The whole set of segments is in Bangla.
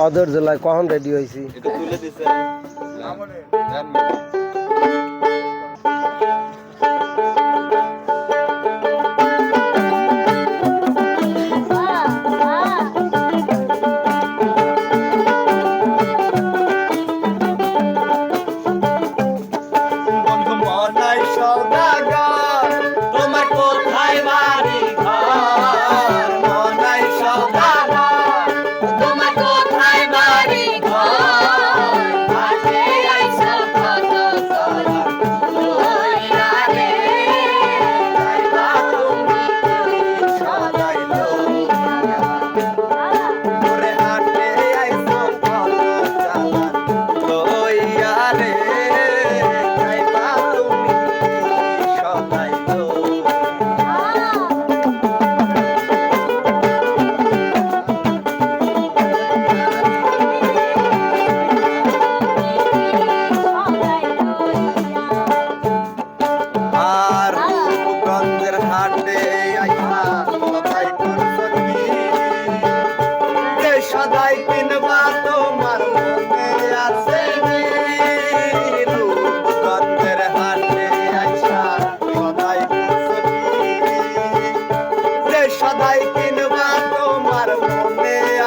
অদর জেলায় কখন রেডি হয়েছি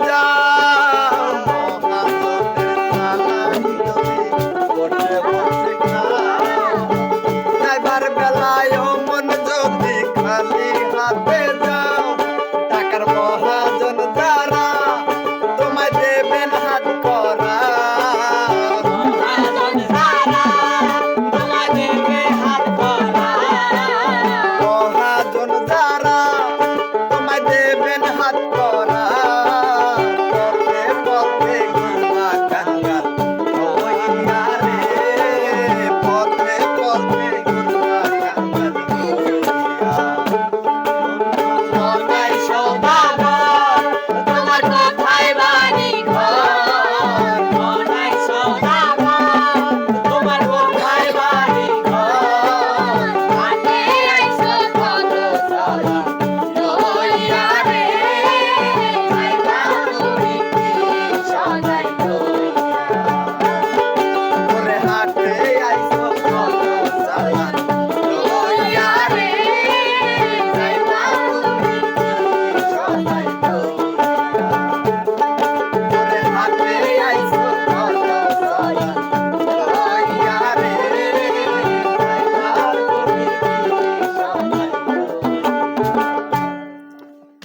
যা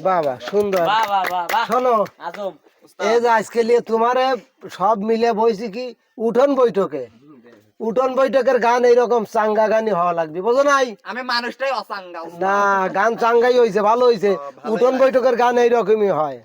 বাবা সুন্দর। শোনো এই যে তোমারে সব মিলে বইছি কি? উঠোন বৈঠকে। উঠন বৈঠকের গান এইরকম চাঙ্গা গানই হওয়া লাগবে বুঝো নাই? আমি মানুষটাই অচাঙ্গা না গান চাঙ্গাই হয়েছে ভালো হয়েছে উঠন বৈঠকের গান এইরকমই হয়।